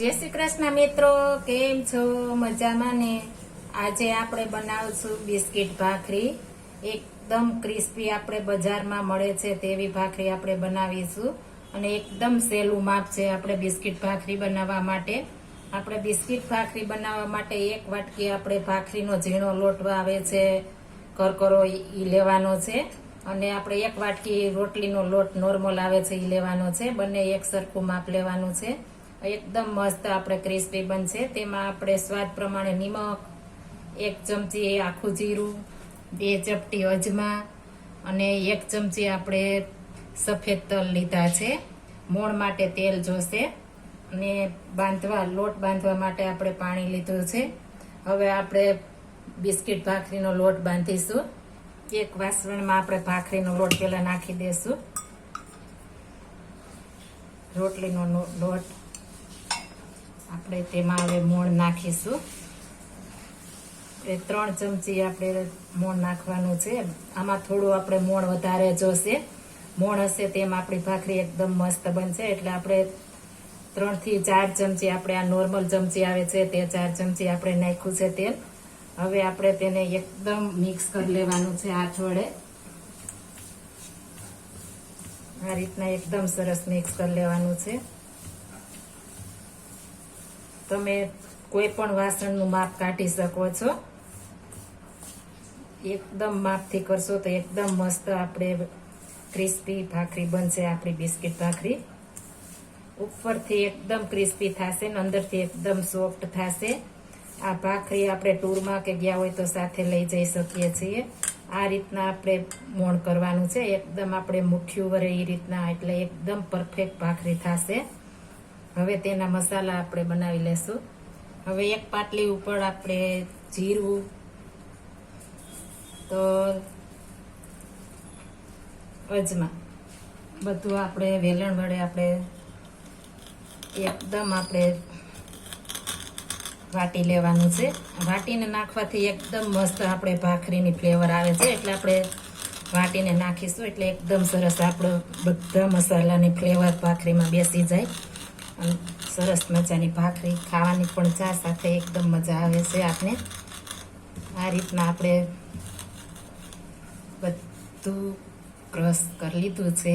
જય શ્રી કૃષ્ણ મિત્રો, કેમ છો? મજામાં ને? આજે આપણે બનાવશું બિસ્કિટ ભાખરી. એકદમ ક્રિસ્પી આપણે બજારમાં મળે છે તેવી ભાખરી આપણે બનાવીશું. અને એકદમ સહેલું માપ છે આપણે બિસ્કિટ ભાખરી બનાવવા માટે. આપણે બિસ્કિટ ભાખરી બનાવવા માટે એક વાટકી આપણે ભાખરીનો ઝીણો લોટ આવે છે, કરકરો એ લેવાનો છે. અને આપણે એક વાટકી રોટલીનો લોટ નોર્મલ આવે છે એ લેવાનો છે. બંને એક સરખું માપ લેવાનું છે. એકદમ મસ્ત આપણે ક્રિસ્પી બનશે. તેમાં આપણે સ્વાદ પ્રમાણે નિમક, એક ચમચી આખું જીરું, બે ચપટી અજમા અને એક ચમચી આપણે સફેદ તલ લીધા છે. મોણ માટે તેલ જોશે અને બાંધવા, લોટ બાંધવા માટે આપણે પાણી લીધું છે. હવે આપણે બિસ્કિટ ભાખરીનો લોટ બાંધીશું. એક વાસણમાં આપણે ભાખરીનો લોટ પહેલાં નાખી દઈશું રોટલીનો લોટ. આપણે તેમાં હવે મોણ નાખીશું. એ ત્રણ ચમચી આપણે મોણ નાખવાનું છે. આમાં થોડું આપણે મોણ વધારે જોશે મોણ હશે તેમ આપણી ભાખરી એકદમ મસ્ત બનશે. એટલે આપણે ત્રણથી ચાર ચમચી આપણે આ નોર્મલ ચમચી આવે છે તે ચાર ચમચી આપણે નાખ્યું છે તેલ. હવે આપણે તેને એકદમ મિક્સ કરી લેવાનું છે હાથ વડે. આ રીતના એકદમ સરસ મિક્સ કરી લેવાનું છે. તમે કોઈ પણ વાસણનું માપ કાઢી શકો છો. એકદમ માપથી કરશો તો એકદમ મસ્ત આપણે ક્રિસ્પી ભાખરી બનશે આપણી બિસ્કિટ ભાખરી. ઉપરથી એકદમ ક્રિસ્પી થશે ને અંદરથી એકદમ સોફ્ટ થશે. આ ભાખરી આપણે ટૂરમાં કે ગયા હોય તો સાથે લઈ જઈ શકીએ છીએ. આ રીતના આપણે મોણ કરવાનું છે. એકદમ આપણે મુઠ્ઠીયું વરે એ રીતના એટલે એકદમ પરફેક્ટ ભાખરી થશે. હવે તેના મસાલા આપણે બનાવી લેશું. હવે એક પાટલી ઉપર આપણે જીરું, તો અજમા. બધું આપણે વેલણ વડે આપણે એકદમ આપણે વાટી લેવાનું છે. વાટીને નાખવાથી એકદમ મસ્ત આપણે ભાખરીની ફ્લેવર આવે છે. એટલે આપણે વાટીને નાખીશું એટલે એકદમ સરસ આપણો બધા મસાલાની ફ્લેવર ભાખરીમાં બેસી જાય. સરસ મજાની ભાખરી, ખાવાની પણ ચા સાથે એકદમ મજા આવે છે આપણે આ રીતના આપણે બધું ક્રશ કરી લીધું છે.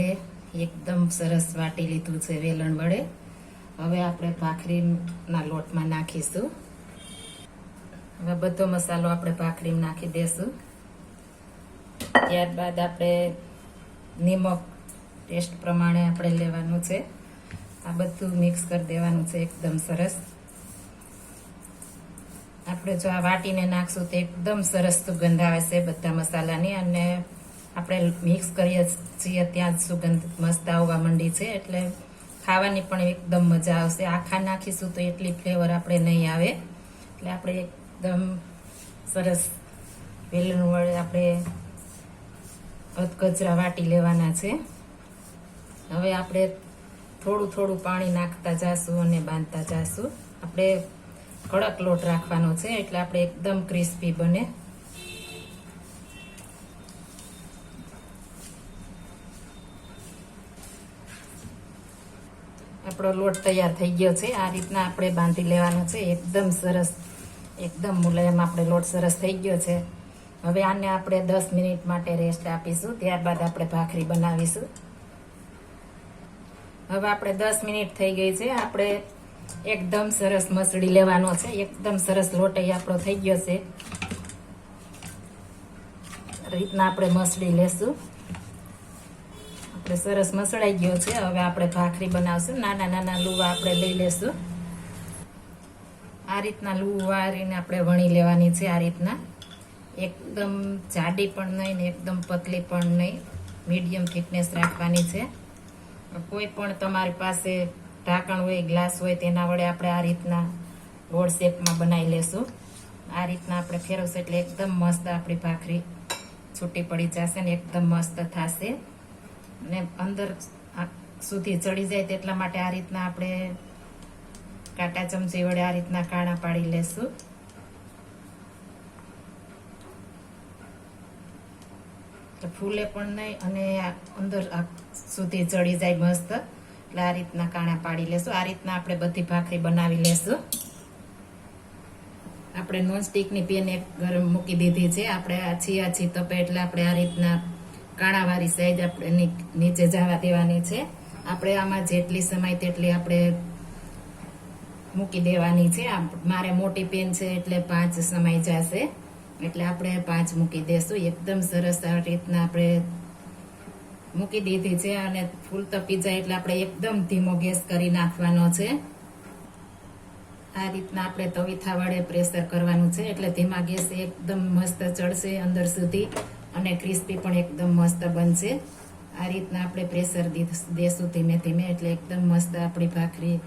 એકદમ સરસ વાટી લીધું છે વેલણ વડે. હવે આપણે ભાખરીના લોટમાં નાખીશું. હવે બધો મસાલો આપણે ભાખરીમાં નાખી દઈશું ત્યારબાદ આપણે નિમક ટેસ્ટ પ્રમાણે આપણે લેવાનું છે. આ બધું મિક્સ કરી દેવાનું છે એકદમ સરસ. આપણે જો આ વાટીને નાખશું તો એકદમ સરસ સુગંધ આવે છે બધા મસાલાની અને આપણે મિક્સ કરીએ છીએ ત્યાં જ સુગંધ મસ્ત આવવા માંડી છે એટલે ખાવાની પણ એકદમ મજા આવશે. આખા નાખીશું તો એટલી ફ્લેવર આપણે નહીં આવે. એટલે આપણે એકદમ સરસ વેલણ વડે આપણે અધકચરા વાટી લેવાના છે. હવે આપણે થોડું થોડું પાણી નાખતા જાશું અને બાંધતા જાશું. આપણે કડક લોટ રાખવાનો છે, એટલે આપણે એકદમ ક્રિસ્પી બને. આપણો લોટ તૈયાર થઈ ગયો છે. આ રીતના આપણે બાંધી લેવાનો છે. એકદમ સરસ, એકદમ મુલાયમ આપણે લોટ સરસ થઈ ગયો છે. હવે આને આપણે દસ મિનિટ માટે રેસ્ટ આપીશું. ત્યારબાદ આપણે ભાખરી બનાવીશું. હવે આપણે દસ મિનિટ થઈ ગઈ છે. આપણે એકદમ સરસ મસળી લેવાનો છે. એકદમ સરસ લોટઈ આપણો થઈ ગયો છે. રીતના આપણે મસળી લેશું. આપણે સરસ મસળાઈ ગયો છે. હવે આપણે ભાખરી બનાવશું. નાના નાના લુવા આપણે લઈ લેશું. આ રીતના લૂ વારીને આપણે વણી લેવાની છે આ રીતના. એકદમ જાડી પણ નહીં ને એકદમ પતલી પણ નહીં. મીડિયમ થિકનેસ રાખવાની છે. કોઈ પણ તમારી પાસે ઢાંકણ હોય, ગ્લાસ હોય, તેના વડે આપણે આ રીતના ગોળ શેપમાં બનાવી લેશું. આ રીતના આપણે ફેરવશું એટલે એકદમ મસ્ત આપણી ભાખરી છૂટી પડી જશે ને એકદમ મસ્ત થશે. અને અંદર સુધી ચડી જાય તેટલા માટે આ રીતના આપણે કાંટા ચમચી વડે આ રીતના કાણા પાડી લેશું. ફૂલે પણ નહીં અને અંદર સુધી ચડી જાય મસ્ત. એટલે આ રીતના કાણા પાડી લેશું. આ રીતના આપણે બધી ભાખરી બનાવી લેશું. આપણે નોનસ્ટિકની પેન એક ગરમ મૂકી દીધી છે. આપણે આછી આછી તપે એટલે આપણે આ રીતના કાણાવાળી સાઈડ આપણે નીચે જવા દેવાની છે. આપણે આમાં જેટલી સમય તેટલી આપણે મૂકી દેવાની છે. મારે મોટી પેન છે એટલે પાંચ સમય જશે. એટલે આપણે પાંચ મૂકી દેશું. એકદમ સરસ આ રીતના આપણે મૂકી દીધી છે અને ફૂલ તપી જાય એટલે આપણે એકદમ ધીમો ગેસ કરી નાખવાનો છે. આ રીતના આપણે તવીથા વડે પ્રેશર કરવાનું છે એટલે ધીમા ગેસ એકદમ મસ્ત ચડશે અંદર સુધી અને ક્રિસ્પી પણ એકદમ મસ્ત બનશે. આ રીતના આપણે પ્રેશર દેશું ધીમે ધીમે એટલે એકદમ મસ્ત આપણી ભાખરી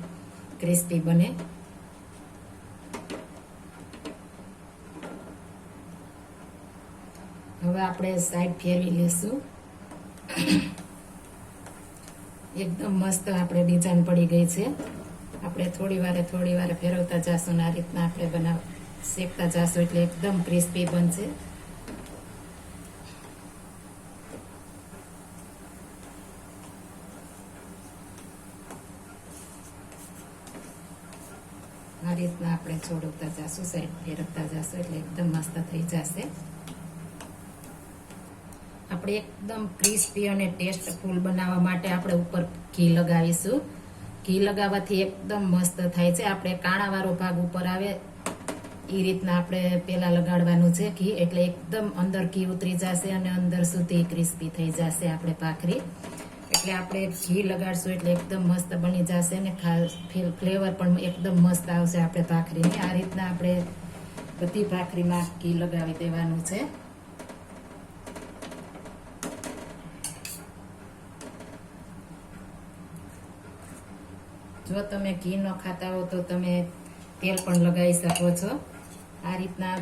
ક્રિસ્પી બને. હવે આપણે સાઈડ ફેરવી લેશું. એકદમ મસ્ત આપણે ડિઝાઇન પડી ગઈ છે. આપણે થોડી વારે થોડી વારે ફેરવતા જાશું આ રીતના આપણે બનાવ શેકતા જાશું એટલે એકદમ ક્રિસ્પી બનશે. આ રીતના આપણે છોડવતા જાશું, સાઈડ ફેરવતા જાશું એટલે એકદમ મસ્ત થઈ જશે. આપણે એકદમ ક્રિસ્પી અને ટેસ્ટફુલ બનાવવા માટે આપણે ઉપર ઘી લગાવીશું. ઘી લગાવવાથી એકદમ મસ્ત થાય છે. આપણે કાણાવાળો ભાગ ઉપર આવે એ રીતના આપણે પેલા લગાડવાનું છે ઘી, એટલે એકદમ અંદર ઘી ઉતરી જશે અને અંદર સુધી ક્રિસ્પી થઈ જશે આપણે ભાખરી. એટલે આપણે ઘી લગાડશું એટલે એકદમ મસ્ત બની જશે અને ફ્લેવર પણ એકદમ મસ્ત આવશે આપણે ભાખરીની. આ રીતના આપણે બધી ભાખરીમાં ઘી લગાવી દેવાનું છે. જો તમે ઘી ન ખાતા હો તો તમે તેલ પણ લગાવી શકો છો. આ રીતના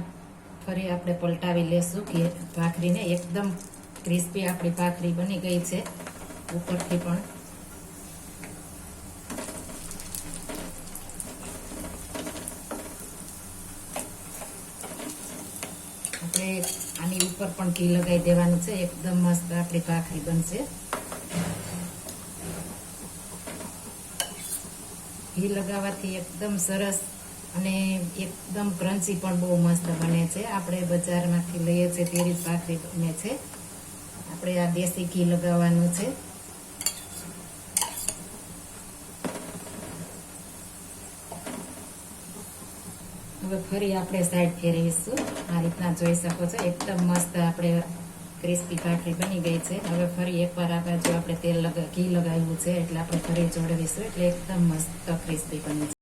ફરી આપણે પલટાવી લેશું કે ભાખરીને એકદમ ક્રિસ્પી આપણી ભાખરી બની ગઈ છે ઉપરથી પણ. આપણે આની ઉપર પણ ઘી લગાવી દેવાનું છે. એકદમ મસ્ત આપણી ભાખરી બનશે. ઘી લગાવવાથી એકદમ સરસ અને એકદમ ક્રન્ચી પણ બહુ મસ્ત બને છે. આપણે બજારમાંથી લઈએ છીએ તે રીત બને છે. આપણે આ દેશી ઘી લગાવવાનું છે. હવે ફરી આપણે સાઈડ ફેરવીશું. આ રીતના જોઈ શકો છો, એકદમ મસ્ત આપણે ક્રિસ્પી ભાખરી બની ગઈ છે. હવે ફરી એકવાર આ બાજુ આપણે તેલ ઘી લગાવ્યું છે એટલે આપણે ફરી જોડવીશું. એટલે એકદમ મસ્ત ક્રિસ્પી બની